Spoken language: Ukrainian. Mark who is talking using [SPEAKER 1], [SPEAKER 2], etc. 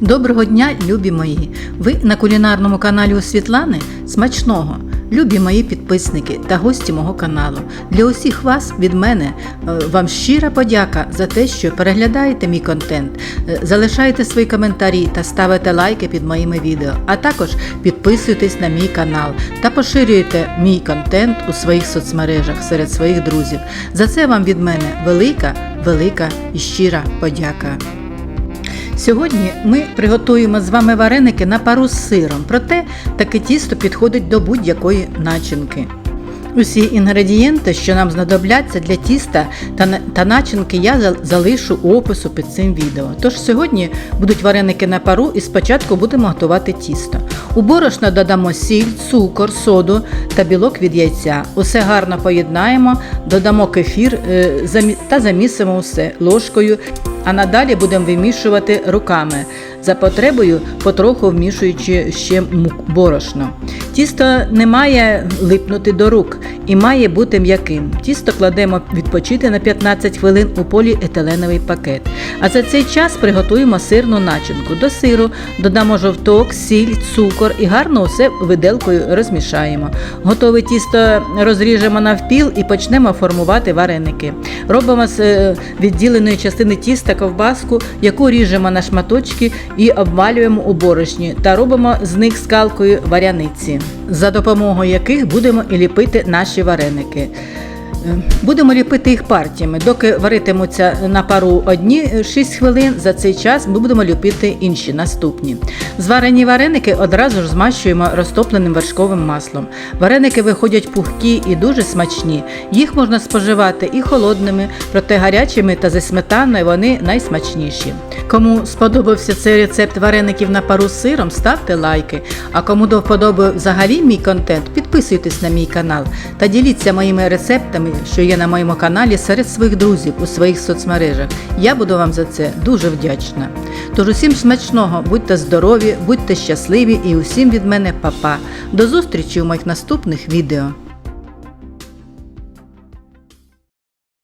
[SPEAKER 1] Доброго дня, любі мої! Ви на кулінарному каналі у Світлани смачного! Любі мої підписники та гості мого каналу. Для усіх вас від мене е, вам щира подяка за те, що переглядаєте мій контент, е, залишаєте свої коментарі та ставите лайки під моїми відео, а також підписуйтесь на мій канал та поширюєте мій контент у своїх соцмережах серед своїх друзів. За це вам від мене велика, велика і щира подяка. Сьогодні ми приготуємо з вами вареники на пару з сиром, проте таке тісто підходить до будь-якої начинки. Усі інгредієнти, що нам знадобляться для тіста та, начинки, я залишу у опису під цим відео. Тож сьогодні будуть вареники на пару і спочатку будемо готувати тісто. У борошно додамо сіль, цукор, соду та білок від яйця. Усе гарно поєднаємо, додамо кефір е, та замісимо усе ложкою а надалі будемо вимішувати руками, за потребою потроху вмішуючи ще борошно. Тісто не має липнути до рук і має бути м'яким. Тісто кладемо відпочити на 15 хвилин у поліетиленовий пакет. А за цей час приготуємо сирну начинку. До сиру додамо жовток, сіль, цукор і гарно усе виделкою розмішаємо. Готове тісто розріжемо навпіл і почнемо формувати вареники. Робимо з е, відділеної частини тіста ковбаску, яку ріжемо на шматочки і обвалюємо у борошні та робимо з них скалкою варяниці, за допомогою яких будемо і ліпити наші вареники. Е, Будемо ліпити їх партіями. Доки варитимуться на пару одні е, 6 хвилин, за цей час ми будемо ліпити інші наступні. Зварені вареники одразу ж змащуємо розтопленим вершковим маслом. Вареники виходять пухкі і дуже смачні. Їх можна споживати і холодними, проте гарячими та зі сметаною вони найсмачніші. Кому сподобався цей рецепт вареників на пару з сиром, ставте лайки. А кому до вподоби взагалі мій контент, підписуйтесь на мій канал та діліться моїми рецептами, що є на моєму каналі серед своїх друзів у своїх соцмережах. Я буду вам за це дуже вдячна. Тож усім смачного, будьте здорові, будьте щасливі і усім від мене па-па. До зустрічі у моїх наступних відео.